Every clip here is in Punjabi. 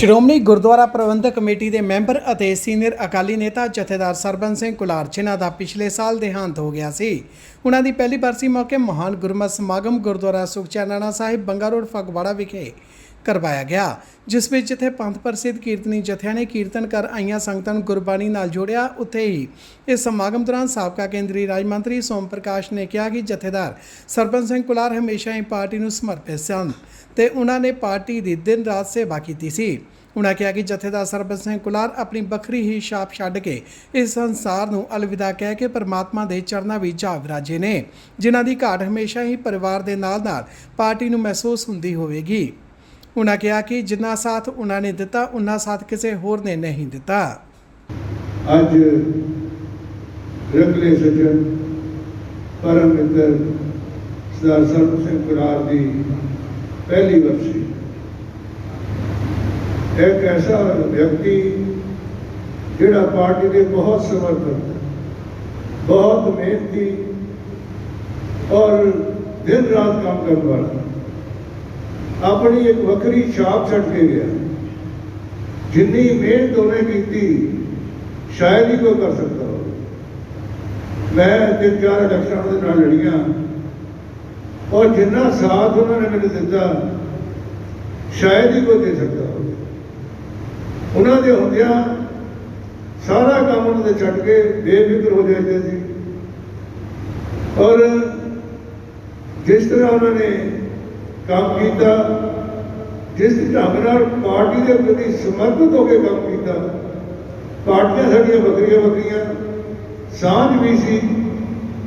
ਸ਼੍ਰੋਮਣੀ ਗੁਰਦੁਆਰਾ ਪ੍ਰਬੰਧਕ ਕਮੇਟੀ ਦੇ ਮੈਂਬਰ ਅਤੇ ਸੀਨੀਅਰ ਅਕਾਲੀ ਨੇਤਾ ਜਥੇਦਾਰ ਸਰਬੰਸ ਸਿੰਘ ਕੁਲਾਰ ਜਿਨ੍ਹਾਂ ਦਾ ਪਿਛਲੇ ਸਾਲ ਦੇਹਾਂਤ ਹੋ ਗਿਆ ਸੀ। ਉਹਨਾਂ ਦੀ ਪਹਿਲੀ ਬਰਸੀ ਮੌਕੇ ਮਹਾਨ ਗੁਰਮਤਿ ਸਮਾਗਮ ਗੁਰਦੁਆਰਾ ਸੁਖਚੈਨਾਣਾ ਸਾਹਿਬ, ਬੰਗਾ ਰੋਡ, ਫਗਵਾੜਾ ਵਿਖੇ। ਕਰਵਾਇਆ ਗਿਆ, ਜਿਸ ਵਿੱਚ ਜਿੱਥੇ ਪੰਥ ਪ੍ਰਸਿੱਧ ਕੀਰਤਨੀ ਜਥਿਆਂ ਨੇ ਕੀਰਤਨ ਕਰ ਆਈਆਂ ਸੰਗਤਾਂ ਨੂੰ ਗੁਰਬਾਣੀ ਨਾਲ ਜੋੜਿਆ, ਉੱਥੇ ਹੀ ਇਸ ਸਮਾਗਮ ਦੌਰਾਨ ਸਾਬਕਾ ਕੇਂਦਰੀ ਰਾਜ ਮੰਤਰੀ ਸੋਮ ਪ੍ਰਕਾਸ਼ ਨੇ ਕਿਹਾ ਕਿ ਜਥੇਦਾਰ ਸਰਬੰਸ ਸਿੰਘ ਕੁਲਾਰ ਹਮੇਸ਼ਾ ਹੀ ਪਾਰਟੀ ਨੂੰ ਸਮਰਪਿਤ ਸਨ ਤੇ ਉਹਨਾਂ ਨੇ ਪਾਰਟੀ ਦੀ ਦਿਨ ਰਾਤ ਸੇਵਾ ਕੀਤੀ ਸੀ। ਉਹਨਾਂ ਕਿਹਾ ਕਿ ਜਥੇਦਾਰ ਸਰਬੰਸ ਸਿੰਘ ਕੁਲਾਰ ਆਪਣੀ ਵੱਖਰੀ ਹੀ ਛਾਪ ਛੱਡ ਕੇ ਇਸ ਸੰਸਾਰ ਨੂੰ ਅਲਵਿਦਾ ਕਹਿ ਕੇ ਪਰਮਾਤਮਾ ਦੇ ਚਰਨਾਂ ਵਿੱਚ ਜਾ ਵਿਰਾਜੇ ਨੇ, ਜਿਨ੍ਹਾਂ ਦੀ ਘਾਟ ਹਮੇਸ਼ਾ ਹੀ ਪਰਿਵਾਰ ਦੇ ਨਾਲ-ਨਾਲ ਪਾਰਟੀ ਨੂੰ ਮਹਿਸੂਸ ਹੁੰਦੀ ਹੋਵੇਗੀ। ਉਹਨਾਂ ਕਿਹਾ ਕਿ ਜਿੰਨਾ ਸਾਥ ਉਹਨਾਂ ਨੇ ਦਿੱਤਾ ਉਨਾ ਸਾਥ ਕਿਸੇ ਹੋਰ ਨੇ ਨਹੀਂ ਦਿੱਤਾ। ਅੱਜ ਰੰਗਲੇ ਸੱਜਣ ਪਰਮ ਮਿੱਤਰ ਸਰਦਾਰ ਸਰਬ ਸਿੰਘ ਕੁਰਾਰ ਦੀ ਪਹਿਲੀ ਵਰਸੀ ਇੱਕ ਐਸਾ ਵਿਅਕਤੀ ਜਿਹੜਾ ਪਾਰਟੀ ਦੇ ਬਹੁਤ ਸਮਰਪਿਤ ਬਹੁਤ ਮਿਹਨਤੀ ਔਰ ਦਿਨ ਰਾਤ ਕੰਮ ਕਰਨ ਵਾਲਾ ਆਪਣੀ ਇੱਕ ਵੱਖਰੀ ਛਾਪ ਛੱਡ ਕੇ ਗਿਆ। ਜਿੰਨੀ ਮਿਹਨਤ ਉਹਨੇ ਕੀਤੀ, ਸ਼ਾਇਦ ਹੀ ਕੋਈ ਕਰ ਸਕਦਾ ਹੋਵੇ। ਮੈਂ ਤਿੰਨ ਚਾਰ ਇਲੈਕਸ਼ਨਾਂ ਦੇ ਨਾਲ ਲੜੀਆਂ। ਔਰ ਜਿੰਨਾ ਸਾਥ ਉਹਨਾਂ ਨੇ ਮੈਨੂੰ ਦਿੱਤਾ, ਸ਼ਾਇਦ ਹੀ ਕੋਈ ਦੇ ਸਕਦਾ ਹੋਵੇ। ਉਹਨਾਂ ਦੇ ਹੁੰਦਿਆਂ ਸਾਰਾ ਕੰਮ ਉਹਨਾਂ ਦੇ ਛੱਡ ਕੇ ਬੇਫਿਕਰ ਹੋ ਜਾਂਦੇ ਸੀ। ਔਰ ਜਿਸ ਤਰ੍ਹਾਂ ਉਹਨਾਂ ਨੇ ਕੰਮ ਕੀਤਾ, ਜਿਸ ਢੰਗ ਨਾਲ ਪਾਰਟੀ ਦੇ ਪ੍ਰਤੀ ਸਮਰਪਿਤ ਹੋ ਕੇ ਕੰਮ ਕੀਤਾ, ਪਾਰਟੀਆਂ ਸਾਡੀਆਂ ਵੱਖਰੀਆਂ ਵੱਖਰੀਆਂ, ਸਾਂਝ ਵੀ ਸੀ,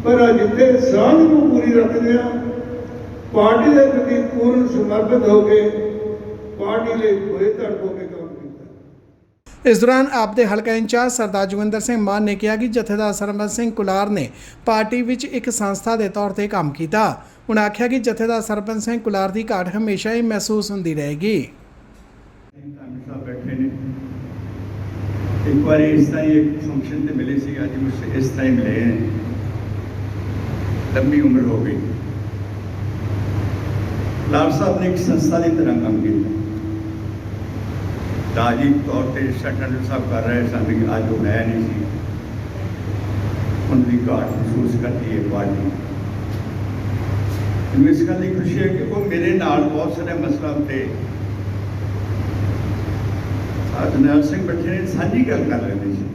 ਪਰ ਅੱਜ ਜਿੱਥੇ ਸਾਂਝ ਨੂੰ ਪੂਰੀ ਰੱਖਦੇ ਆ ਪਾਰਟੀ ਦੇ ਪ੍ਰਤੀ ਪੂਰਨ ਸਮਰਪਿਤ ਹੋ ਕੇ, ਪਾਰਟੀ ਲਈ ਹੋਏ ਧੜ ਹੋ ਕੇ ਕੰਮ ਇਸ ਦੌਰਾਨ ਆਪ ਦੇ ਹਲਕਾ ਇੰਚਾਰਜ ਸਰਦਾਰ ਜਵਿੰਦਰ ਸਿੰਘ ਮਾਨ ਨੇ ਕਿਹਾ ਕਿ ਜਥੇਦਾਰ ਸਰਮਨ ਸਿੰਘ ਕੁਲਾਰ ਨੇ ਪਾਰਟੀ ਵਿੱਚ ਇੱਕ ਸੰਸਥਾ ਦੇ ਤੌਰ ਤੇ ਕੰਮ ਕੀਤਾ। ਉਹਨਾਂ ਆਖਿਆ ਕਿ ਜਥੇਦਾਰ ਸਰਪੰਚ ਸਿੰਘ ਕੁਲਾਰ ਦੀ ਘਾਟ ਹਮੇਸ਼ਾ ਹੀ ਮਹਿਸੂਸ ਹੁੰਦੀ ਰਹੇਗੀ। ਇੱਕ ਵਾਰੀ ਇਸ ਤਰ੍ਹਾਂ ਇੱਕ ਫੰਕਸ਼ਨ ਤੇ ਮਿਲੇ ਸੀ, ਅੱਜ ਮੁਝ ਇਸ ਤਰ੍ਹਾਂ ਮਿਲੇ ਹਨ ਲੰਮੀ ਉਮਰ ਹੋ ਗਈ। ਲਾਭ ਸਾਹਿਬ ਨੇ ਇੱਕ ਸੰਸਥਾ ਦੀ ਤਰ੍ਹਾਂ ਕੰਮ ਕੀਤਾ। ਰਾਜੀਵ ਤੌਰ ਤੇ ਸੈਕਟਰ ਸਾਹਿਬ ਕਰ ਰਹੇ ਸਨ ਕਿ ਅੱਜ ਉਹ ਹੈ ਨਹੀਂ ਸੀ। ਉਹਨਾਂ ਦੀ ਘਾਟ ਮਹਿਸੂਸ ਕਰਦੀ ਹੈ ਪਾਰਟੀ ਮੈਨੂੰ ਇਸ ਗੱਲ ਦੀ ਖੁਸ਼ੀ ਹੈ ਕਿ ਉਹ ਮੇਰੇ ਨਾਲ ਬਹੁਤ ਸਾਰੇ ਮਸਲਿਆਂ ਤੇ ਜਰਨੈਲ ਸਿੰਘ ਬੈਠੇ ਨੇ, ਸਾਂਝੀ ਗੱਲ ਕਰ ਰਹੇ ਨੇ ਸੀ।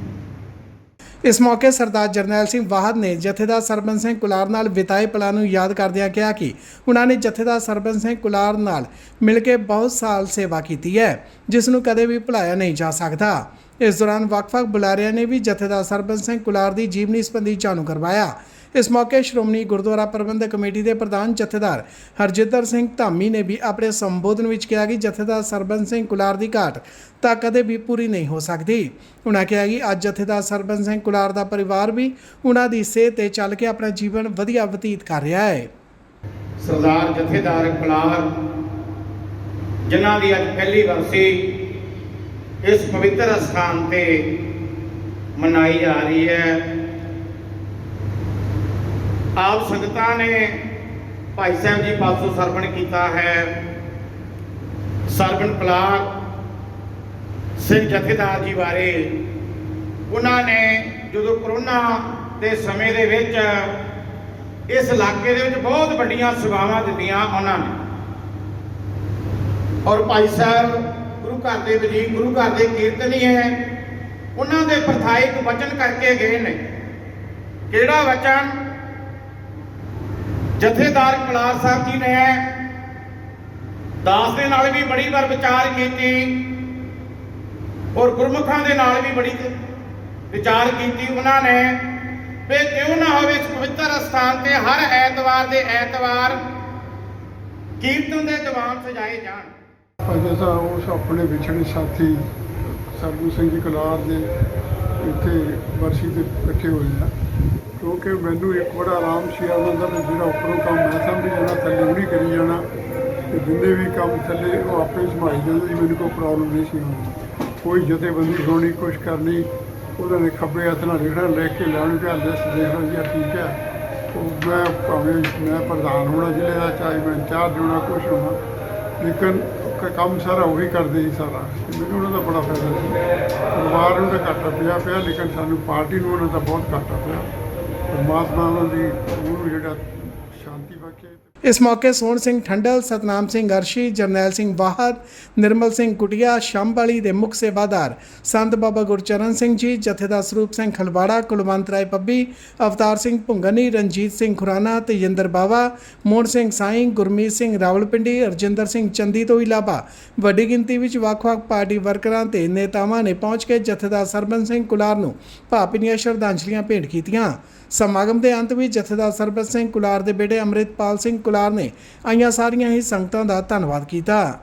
ਇਸ ਮੌਕੇ ਸਰਦਾਰ ਜਰਨੈਲ ਸਿੰਘ ਵਾਹਦ ਨੇ ਜਥੇਦਾਰ ਸਰਬੰਸ ਸਿੰਘ ਕੁਲਾਰ ਨਾਲ ਵਿਤਾਏ ਪਲਾਂ ਨੂੰ ਯਾਦ ਕਰਦਿਆਂ ਕਿਹਾ ਕਿ ਉਹਨਾਂ ਨੇ ਜਥੇਦਾਰ ਸਰਬੰਸ ਸਿੰਘ ਕੁਲਾਰ ਨਾਲ ਮਿਲ ਕੇ ਬਹੁਤ ਸਾਲ ਸੇਵਾ ਕੀਤੀ ਹੈ, ਜਿਸ ਨੂੰ ਕਦੇ ਵੀ ਭੁਲਾਇਆ ਨਹੀਂ ਜਾ ਸਕਦਾ। ਇਸ ਦੌਰਾਨ ਵੱਖ-ਵੱਖ ਬੁਲਾਰਿਆਂ ਨੇ ਵੀ ਜਥੇਦਾਰ ਸਰਬੰਸ ਸਿੰਘ ਕੁਲਾਰ ਦੀ ਜੀਵਨੀ ਸੰਬੰਧੀ ਜਾਣੂ ਕਰਵਾਇਆ। ਇਸ ਮੌਕੇ ਸ਼੍ਰੋਮਣੀ ਗੁਰਦੁਆਰਾ ਪ੍ਰਬੰਧਕ ਕਮੇਟੀ ਦੇ ਪ੍ਰਧਾਨ ਜਥੇਦਾਰ ਹਰਜਿੰਦਰ ਸਿੰਘ ਧਾਮੀ ਨੇ ਵੀ ਆਪਣੇ ਸੰਬੋਧਨ ਵਿੱਚ ਕਿਹਾ ਕਿ ਜਥੇਦਾਰ ਸਰਬੰਸ ਸਿੰਘ ਕੁਲਾਰ ਦੀ ਘਾਟ ਤਾਂ ਕਦੇ ਵੀ ਪੂਰੀ ਨਹੀਂ ਹੋ ਸਕਦੀ। ਉਹਨਾਂ ਕਿਹਾ ਕਿ ਅੱਜ ਜਥੇਦਾਰ ਸਰਬੰਸ ਸਿੰਘ ਕੁਲਾਰ ਦਾ ਪਰਿਵਾਰ ਵੀ ਉਹਨਾਂ ਦੀ ਸਿਹਤ ਤੇ ਚੱਲ ਕੇ ਆਪਣਾ ਜੀਵਨ ਵਧੀਆ ਬਤੀਤ ਕਰ ਰਿਹਾ ਹੈ। ਸਰਦਾਰ ਜਥੇਦਾਰ ਕਲਾਰ, ਜਿਨ੍ਹਾਂ ਦੀ ਅੱਜ ਪਹਿਲੀ ਵਰਸੀ ਇਸ ਪਵਿੱਤਰ ਅਸਥਾਨ ਤੇ ਮਨਾਈ ਜਾ ਰਹੀ ਹੈ। ਆਪ ਸੰਗਤਾਂ ਨੇ ਭਾਈ ਸਾਹਿਬ ਜੀ ਪਾਸੋਂ ਸਰਵਣ ਕੀਤਾ ਹੈ। ਸਰਵਣ ਪਲਾਕ ਸਿੰਘ ਜਥੇਦਾਰ ਜੀ ਬਾਰੇ ਉਹਨਾਂ ਨੇ ਜਦੋਂ ਕਰੋਨਾ ਦੇ ਸਮੇਂ ਦੇ ਵਿੱਚ ਇਸ ਇਲਾਕੇ ਦੇ ਵਿੱਚ ਬਹੁਤ ਵੱਡੀਆਂ ਸੇਵਾਵਾਂ ਦਿੱਤੀਆਂ ਉਹਨਾਂ ਨੇ। ਔਰ ਭਾਈ ਸਾਹਿਬ ਗੁਰੂ ਘਰ ਦੇ ਵਜ਼ੀਰ, ਗੁਰੂ ਘਰ ਦੇ ਕੀਰਤਨੀ ਹੈ। ਉਹਨਾਂ ਦੇ ਪ੍ਰਥਾਇਕ ਵਚਨ ਕਰਕੇ ਗਏ ਨੇ। ਕਿਹੜਾ ਵਚਨ? ਜਥੇਦਾਰ ਕਲਾਰ ਸਾਹਿਬ ਜੀ ਨੇ ਦਾਸ ਦੇ ਨਾਲ ਵੀ ਬੜੀ ਵਾਰ ਵਿਚਾਰ ਕੀਤੀ ਔਰ ਗੁਰਮੁਖਾਂ ਦੇ ਨਾਲ ਵੀ ਬੜੀ ਵਿਚਾਰ ਕੀਤੀ ਉਹਨਾਂ ਨੇ ਵੀ ਕਿਉਂ ਨਾ ਹੋਵੇ ਇਸ ਪਵਿੱਤਰ ਸਥਾਨ ਤੇ ਹਰ ਐਤਵਾਰ ਦੇ ਐਤਵਾਰ ਕੀਰਤਨ ਦੇ ਦੀਵਾਨ ਸਜਾਏ ਜਾਣ। ਅੱਜ ਅਸਾਂ ਉਸ ਆਪਣੇ ਵਿਛੜੇ ਸਾਥੀ ਸਰਗੂ ਸਿੰਘ ਜੀ ਕਲਾਰ ਦੇ ਇੱਥੇ ਵਰਸੀ ਤੇ ਇਕੱਠੇ ਹੋਏ ਆ। ਕਿਉਂਕਿ ਮੈਨੂੰ ਇੱਕ ਬੜਾ ਆਰਾਮ ਸੀ ਉਹਨਾਂ ਦਾ ਵੀ ਜਿਹੜਾ ਉੱਪਰੋਂ ਕੰਮ ਮੈਂ ਸਮਝੀ ਜਾਣਾ, ਥੱਲੇ ਵੀ ਨਹੀਂ ਕਰੀ ਜਾਣਾ ਤੇ ਜਿੰਨੇ ਵੀ ਕੰਮ ਥੱਲੇ ਉਹ ਆਪੇ ਸੰਭਾਈ ਜਾਂਦੇ ਸੀ, ਮੈਨੂੰ ਕੋਈ ਪ੍ਰੋਬਲਮ ਨਹੀਂ ਸੀ ਹੋਣੀ ਕੋਈ ਜਥੇਬੰਦੀ ਹੋਣੀ, ਕੁਛ ਕਰਨੀ, ਉਹਨਾਂ ਨੇ ਖੱਬੇ ਹੱਥ ਨਾਲ ਲਿਖਣਾ ਲਿਖ ਕੇ ਲੈਣ ਪਿਆ ਲਿਸਟ ਦੇਖਣਾ ਲਓ ਜੀ ਠੀਕ ਹੈ ਉਹ ਮੈਂ ਭਾਵੇਂ ਮੈਂ ਪ੍ਰਧਾਨ ਹੋਣਾ ਜ਼ਿਲ੍ਹੇ ਦਾ, ਚਾਹੇ ਮੈਂ ਇੰਚਾਰਜ ਹੋਣਾ, ਕੁਛ ਹੋਣਾ ਲੇਕਿਨ ਕ- ਕੰਮ ਸਾਰਾ ਉਹੀ ਕਰਦੇ ਸੀ ਸਾਰਾ। ਤੇ ਮੈਨੂੰ ਉਹਨਾਂ ਦਾ ਬੜਾ ਫਾਇਦਾ ਸੀ। ਪਰਿਵਾਰ ਨੂੰ ਤਾਂ ਘਾਟਾ ਪਿਆ ਪਿਆ, ਲੇਕਿਨ ਸਾਨੂੰ ਪਾਰਟੀ ਨੂੰ ਉਹਨਾਂ ਦਾ ਬਹੁਤ ਘਾਟਾ ਪਿਆ। ਪਰਮਾਤਮਾ ਉਹਨਾਂ ਦੀ ਉਹਨੂੰ ਜਿਹੜਾ ਸ਼ਾਂਤੀ ਬਖਸ਼ੇ। ਇਸ ਮੌਕੇ ਸੋਹਣ ਸਿੰਘ ਠੰਡਲ, ਸਤਨਾਮ ਸਿੰਘ ਅਰਸ਼ੀ, ਜਰਨੈਲ ਸਿੰਘ ਵਾਹਰ ਨਿਰਮਲ ਸਿੰਘ ਕੁਟਿਆ ਸ਼ੰਭਾਲੀ ਦੇ ਮੁੱਖ ਸੇਵਾਦਾਰ ਸੰਤ ਬਾਬਾ ਗੁਰਚਰਨ ਸਿੰਘ ਜੀ, ਜਥੇਦਾਰ ਸਰੂਪ ਸਿੰਘ ਖਲਵਾੜਾ, ਕੁਲਵੰਤ ਰਾਏ ਪੱਬੀ, ਅਵਤਾਰ ਸਿੰਘ ਭੁੰਗਨੀ, ਰਣਜੀਤ ਸਿੰਘ ਖੁਰਾਨਾ ਤੇਜਿੰਦਰ ਬਾਵਾ, ਮੋਹਨ ਸਿੰਘ ਸਾਈਂ, ਗੁਰਮੀਤ ਸਿੰਘ ਰਾਵਲਪਿੰਡੀ ਅਰਜਿੰਦਰ ਸਿੰਘ ਚੰਦੀ ਤੋਂ ਇਲਾਵਾ ਵੱਡੀ ਗਿਣਤੀ ਵਿੱਚ ਵੱਖ-ਵੱਖ ਪਾਰਟੀ ਵਰਕਰਾਂ ਤੇ ਨੇਤਾਵਾਂ ਨੇ ਪਹੁੰਚ ਕੇ ਜਥੇਦਾਰ ਸਰਬੰਸ ਸਿੰਘ ਕੁਲਾਰ ਨੂੰ ਭਾਵਭੀਨੀਆਂ ਸ਼ਰਧਾਂਜਲੀਆਂ ਭੇਂਟ ਕੀਤੀਆਂ। ਸਮਾਗਮ ਦੇ ਅੰਤ ਵਿੱਚ ਜਥੇਦਾਰ ਸਰਬਤ ਸਿੰਘ ਕੁਲਾਰ ਦੇ ਬੇਟੇ ਅੰਮ੍ਰਿਤਪਾਲ ਸਿੰਘ ਕੁਲਾਰ ਨੇ ਆਈਆਂ ਸਾਰੀਆਂ ਹੀ ਸੰਗਤਾਂ ਦਾ ਧੰਨਵਾਦ ਕੀਤਾ।